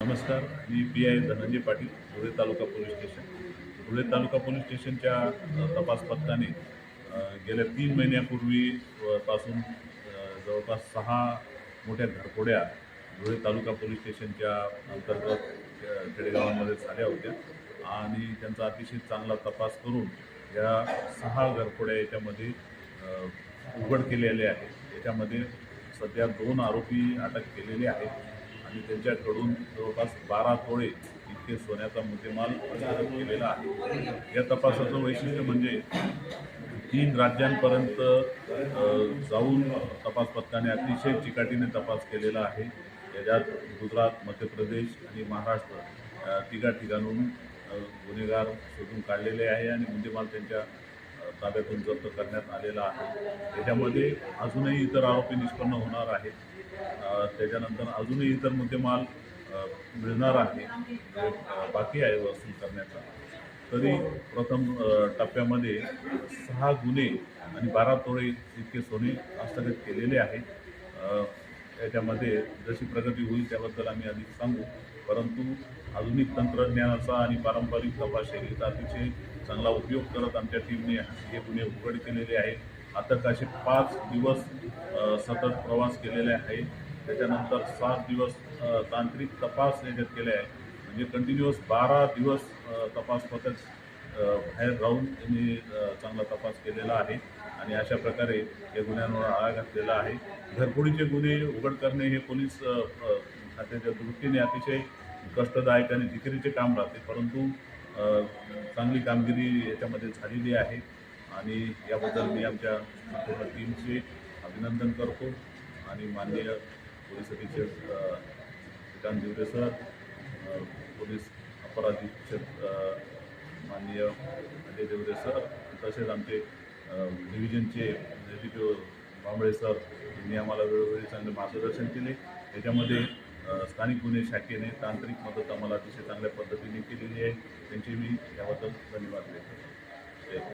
नमस्कार मी P I Dhananjay Patil Dhule taluka police station. Dhule taluka police स्टेशनच्या तपास पथकाने गेल्या तीन महिन्यापूर्वी पासून जवळपास सहा मोठ्या घरफोड्या धुळे तालुका पोलीस स्टेशनच्या अंतर्गत खेडेगावांमध्ये झाल्या होत्या. आणि त्यांचा अतिशय चांगला तपास करून या सहा घरफोड्या याच्यामध्ये उघड केलेल्या आहेत. याच्यामध्ये सध्या दोन आरोपी अटक केलेले आहेत. आणि त्यांच्याकडून जवळपास बारा तोळे इतके सोन्याचा मुद्देमाल हस्तगत केलेला आहे. या तपासाचं वैशिष्ट्य म्हणजे तीन राज्यांपर्यंत जाऊन तपास पथकाने अतिशय चिकाटीने तपास केलेला आहे. याच्यात गुजरात मध्य प्रदेश आणि महाराष्ट्र तिघा ठिकाणून गुन्हेगार शोधून काढलेले आहे आणि मुद्देमाल त्यांच्या ताब्यातून जप्त करण्यात आलेला आहे. त्याच्यामध्ये अजूनही इतर आरोपी निष्पन्न होणार आहेत. त्याच्यानंतर अजूनही इतर मुद्देमाल मिळणार आहे. बाकी आहे वसूल करण्याचा. तरी प्रथम टप्प्यामध्ये सहा गुन्हे आणि बारा तोळे इतके सोने हस्तगत केलेले आहेत. याच्यामध्ये जशी प्रगती होईल त्याबद्दल आम्ही अधिक सांगू. परंतु आधुनिक तंत्रज्ञानाचा आणि पारंपरिक तपाशैलीचा अतिशय चांगला उपयोग करत आमच्या टीमने हे गुन्हे उघड केलेले आहेत. आता असे पाच दिवस सतत प्रवास केलेले आहे. त्याच्यानंतर सात दिवस तांत्रिक तपास याच्यात केले आहे. म्हणजे कंटिन्युअस बारा दिवस तपास पथक बाहेर राहून त्यांनी चांगला तपास केलेला आहे आणि अशा प्रकारे या गुन्ह्यांवर आळा घातलेला आहे. घरफोडीचे गुन्हे उघड करणे हे पोलीस खात्याच्या दृष्टीने अतिशय कष्टदायक आणि जिकिरीचे काम राहते. परंतु चांगली कामगिरी याच्यामध्ये झालेली आहे आणि याबद्दल मी आमच्या संपूर्ण टीमचे अभिनंदन करतो आणि माननीय पोलीस अधीक्षक श्रीकांत दिवरे सर पोलीस अपर माननीय अजय देवरे सर तसेच आमचे डिव्हिजनचे एक्झिक्युटिव्ह बांबळे सर यांनी आम्हाला वेळोवेळी चांगले मार्गदर्शन केले. त्याच्यामध्ये स्थानिक गुन्हे शाखेने तांत्रिक मदत आम्हाला अतिशय चांगल्या पद्धतीने केलेली आहे. त्यांचे मी याबद्दल धन्यवाद देतो